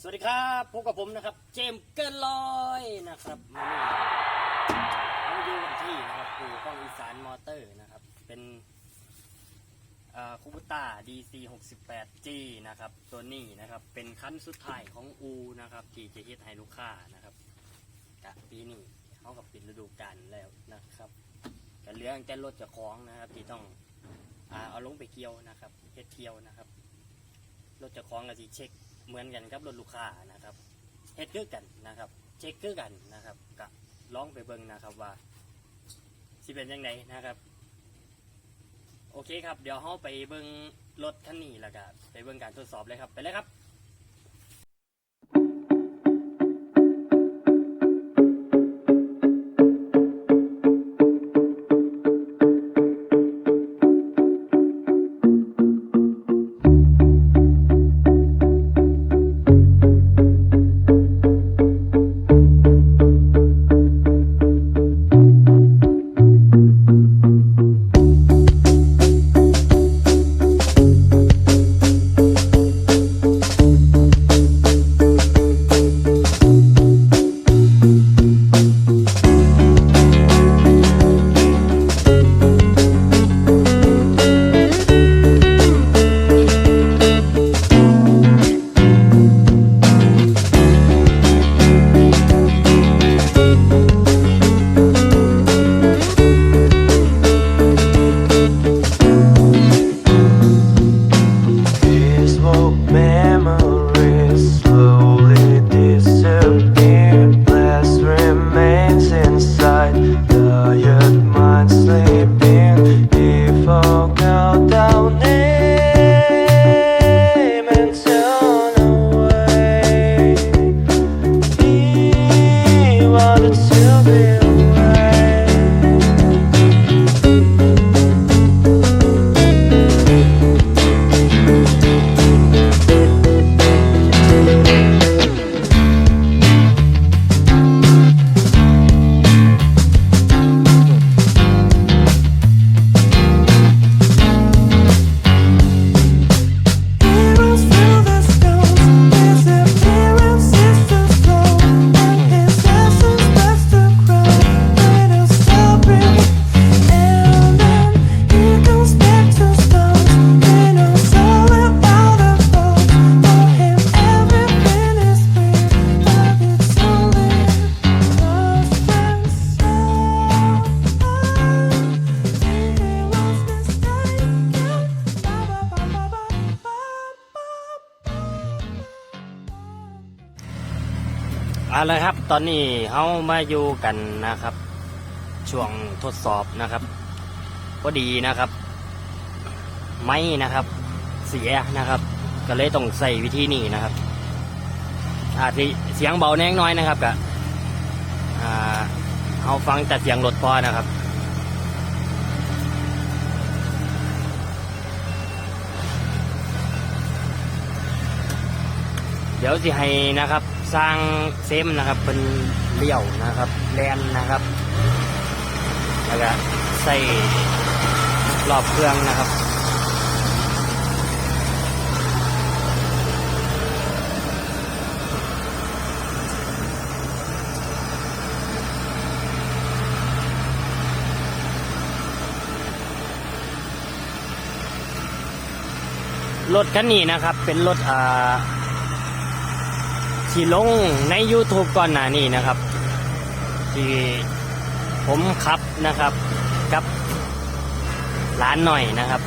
สวัสดีครับพบกับผมนะครับ เจมส์เกินลอยนะครับมานี่เราอยู่กันที่นะครับปู่ห้องอีสานมอเตอร์นะครับ เป็นคูบูต้า DC 68 G นะครับ ตัวนี้นะครับ เป็นคันสุดท้ายของอูนะครับ ที่จะเฮ็ดให้ลูกค้านะครับกะปีนี้เขากับปิดฤดูกาลแล้วนะครับก็เหลือแต่รถจะคล้องนะครับ ที่ต้องอเอาลงไปเกี่ยวนะครับเฮ็ดเกี่ยวนะครับรถจะคล้องก็ที่เช็ค เหมือนกันกับรถลูกค้านะครับเฮ็ดคือกันนะครับ เช็คคือกันนะครับก็ลองไปเบิ่งนะครับว่าสิเป็นยังไงนะครับ โอเคครับ เดี๋ยวเราไปเบิ่งรถคันนี้แล้วก็ไปเบิ่งการทดสอบเลยครับไปเลยครับ 나의 เอาละครับ ตอนนี้เขามาอยู่กันนะครับ ช่วงทดสอบนะครับพอดีนะครับ ไม้นะครับ เสียนะครับ ก็เลยต้องใส่วิธีนี้นะครับ อาจจะเสียงเบาแน่น้อยนะครับก็อ่าเอาฟังแต่เสียงรถพอนะครับเดี๋ยวสิให้นะครับ สร้างเซมนะครับเป็นเลี้ยวนะครับแลนนะครับแล้วก็ใส่รอบเครื่องนะครับรถคันนี้นะครับเป็นรถอ่า ที่ลงใน YouTube ก่อนหน้านี้นะครับ ที่ผมขับนะครับ กับร้านหน่อยนะครับ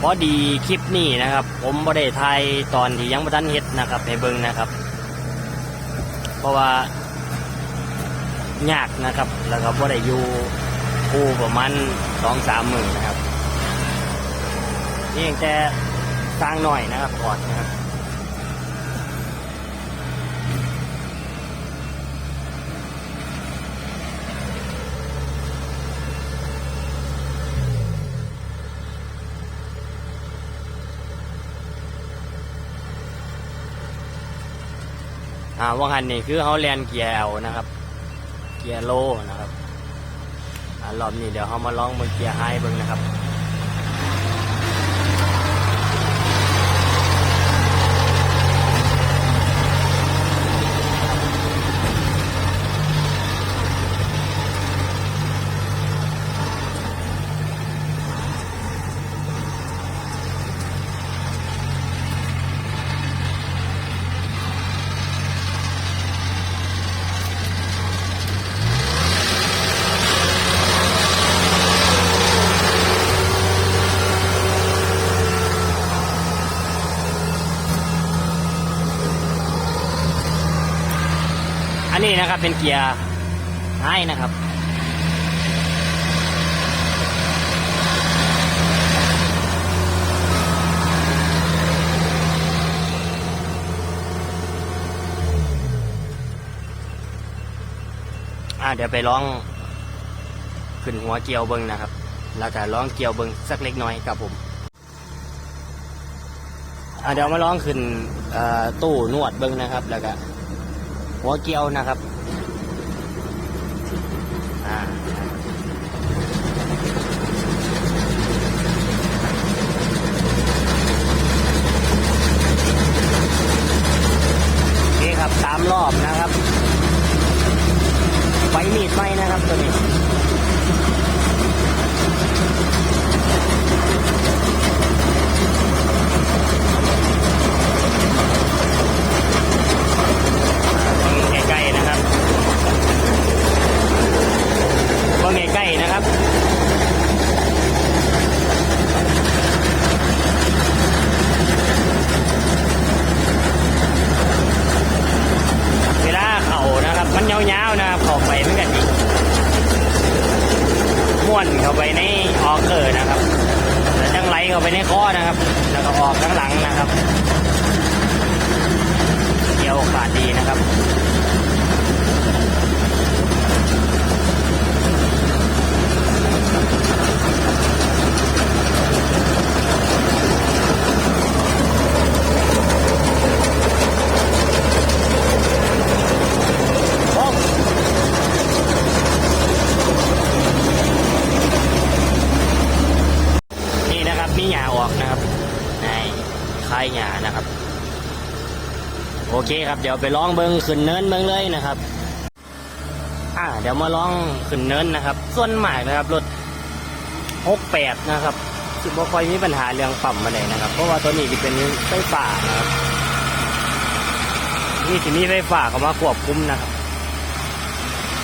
พอดีคลิปนี้นะครับ ผมบ่ได้ถ่ายตอนที่ยังบ่ทันเฮ็ดนะครับให้เบิ่งนะครับ เพราะว่ายากนะครับ แล้วก็บ่ได้อยู่คู่ประมาณสองสามหมื่นนะครับนี่ยังแต่สร้างหน่อยนะครับก่อนนะครับ อ่าว่างหันนี่คือเขาแลนเกียร์ L นะครับ เกียร์โลนะครับอ่ารอบนี้เดี๋ยวเขามาลองบนเกียร์ไฮเบิ่งนะครับ นนี้นะครับเป็นเกียร์ให้นะครับอ่าเดี๋ยวไปลองขึ้นหัวเกียวเบิงนะครับ แล้วก็ลองเกียวเบิงสักเล็กน้อยครับผมอ่าเดี๋ยวมาลองขึ้นตู้นวดเบิงนะครับ แล้วก็ หัวเกียวนะครับอ่าโอเคครับสามรอบนะครับไฟมีดไฟนะครับตัวนี้ ใกล้ๆนะครับก็ใกล้ๆนะครับ เวลาเข่านะครับ มันยาวๆนะครับเข่าไปเหมือนกันอีกม้วนเข้าไปในออกเกิดนะครับแล้วจังไหลเข้าไปในคอนะครับ แล้วก็ออกข้างหลังนะครับเกี่ยวขาดดีนะครับ โอ้นี่นะครับ มีหยาออกนะครับในคลายหยานะครับ โอเคครับ เดี๋ยวไปลองเบิ้งขึ้นเนินเบิ้งเลยนะครับ อ่า เดี๋ยวมาลองขึ้นเนินนะครับ ส่วนหมากนะครับรถหกแปดนะครับสิบ่ค่อยมีปัญหาเรื่องปั๊มมาเลยนะครับ เพราะว่าตัวนี้จะเป็นไฟฟ้านะครับนี่สิมีไฟฟ้าเขามาควบคุมนะครับ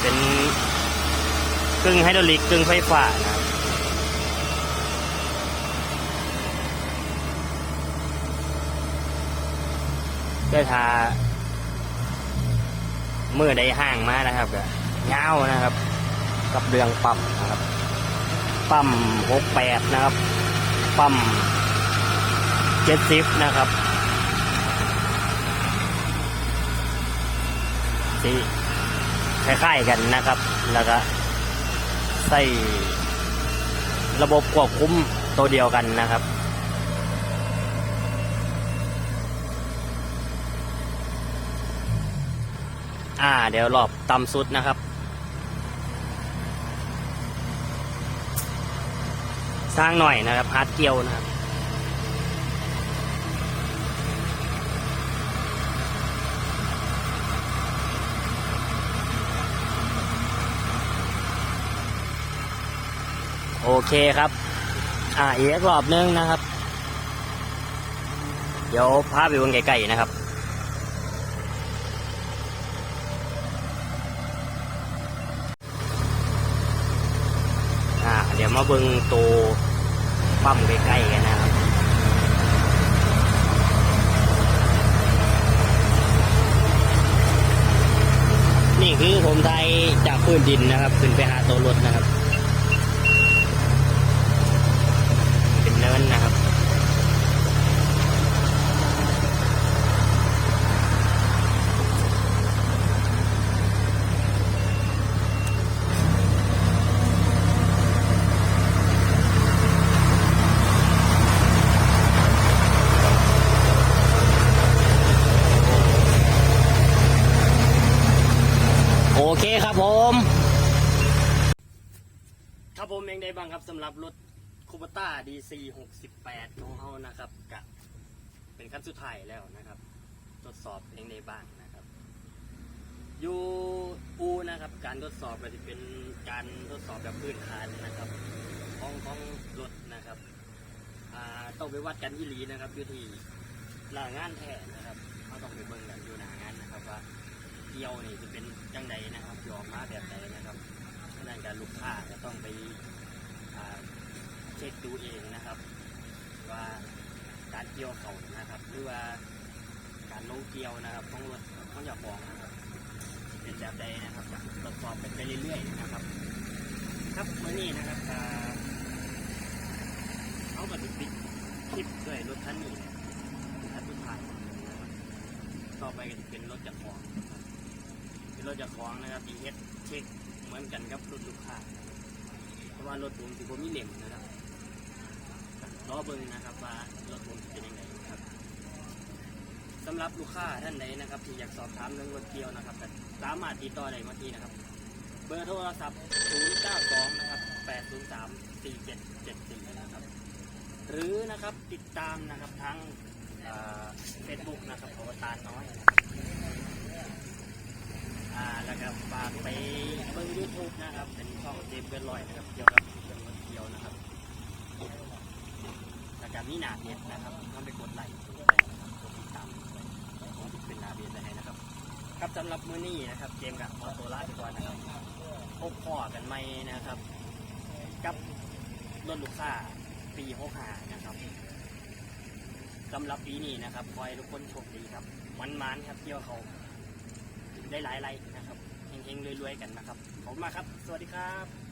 เป็นกึ่งไฮดรอลิกกึ่งไฟฟ้านะครับ ก็ทาเมื่อใดห่างมานะครับก็เงาวนะครับ กับเรื่องปั๊มนะครับ ปั๊มหกแปดนะครับ ปั๊มเจ็ดสิบนะครับสีคล้ายๆกันนะครับ แล้วก็ใส่ระบบควบคุมตัวเดียวกันนะครับ อ่า เดี๋ยวรอบต่ำสุดนะครับ สร้างหน่อยนะครับฮาร์ดเกียวนะครับโอเคครับ อ่าอีกรอบนึงนะครับ เดี๋ยวพาไปเบิ่งไกลๆนะครับ อ่า เดี๋ยว มาเบิ่งตัวปั๊มใกล้ๆกันนะครับนี่คือผมไทยจากพื้นดินนะครับ ขึ้นไปหาตัวรถนะครับ เป็นเนินนะครับ โอเคครับผม ครังได้บ้างครับสำหรับรถคูปต้า DC 68 ของเขานะครับกับเป็นขั้นสุดท้ายแล้วนะครับ ทดสอบเองได้บ้างนะครับอยู่อูนะครับ การทดสอบก็จะเป็นการทดสอบแบบพื้นฐานนะครับของของรถนะครับต้องไปวัดกันที่ลีนะครับอยู่ที่หน้างานแทนนะครับเขาต้องไปเบิ่งกันอยู่หน้างานนะครับว่าเกี่ยวนี่จะเป็นจังใดนะครับจะออกมาแบบใดนนะครับนั้นการลูกค้าจะต้องไป เช็คดูเองนะครับ ว่าการเกี่ยวเขานะครับ หรือว่าการลงเกี่ยวนะครับของรถของเจ้าของนะครับเป็นแบบใดนะครับตรวจสอบไปเรื่อยๆนะครับ ครับเมื่อนี้นะครับเขาก็ติดปิดคลิปด้วยรถคันนี้เนี่ยเป็นคันสุดท้ายต่อไปก็จะเป็นรถจากรของเป็นรถจากรของนะครับดีเฮดเช็คเหมือนกันกับรถลูกค้า ว่ารถผมที่ผมมีเหล่มนะครับรอเบิ่งนะครับว่ารถผมเป็นยังไงนะครับสำหรับลูกค้าท่านใดนะครับ ที่อยากสอบถามเรื่องรถเกี่ยวนะครับสามารถติดต่อได้เมื่อกี้นะครับ เบอร์โทรศัพท์ 092 นะครับ 803 4774 นะครับ หรือนะครับติดตามนะครับทางเฟซบุ๊กนะครับของตาลน้อยนะครับ อ่าแล้วก็ฝากไปเบิ่งยูทูบนะครับเป็นช่องเจมเกินลอยนะครับเกี่ยวกับเรื่องรถเกี่ยวนะครับแล้วก็มีหนาเพจนะครับต้องไปกดไลค์กดแชร์นะครับกดติดตามผมเป็นหนาเพจให้นะครับ ครับสำหรับมื้อนี้นะครับเกมกับออโตล่าดีกว่านะครับพบพ่อกันไหมนะครับ กับรถลูกค้าปี65นะครับสำหรับปีนี้นะครับขอให้ทุกคนโชคดีครับมันๆครับเที่ยวเขา ได้หลายไรนะครับเฮงๆรวยๆกันนะครับ ขอบคุณมากครับ สวัสดีครับ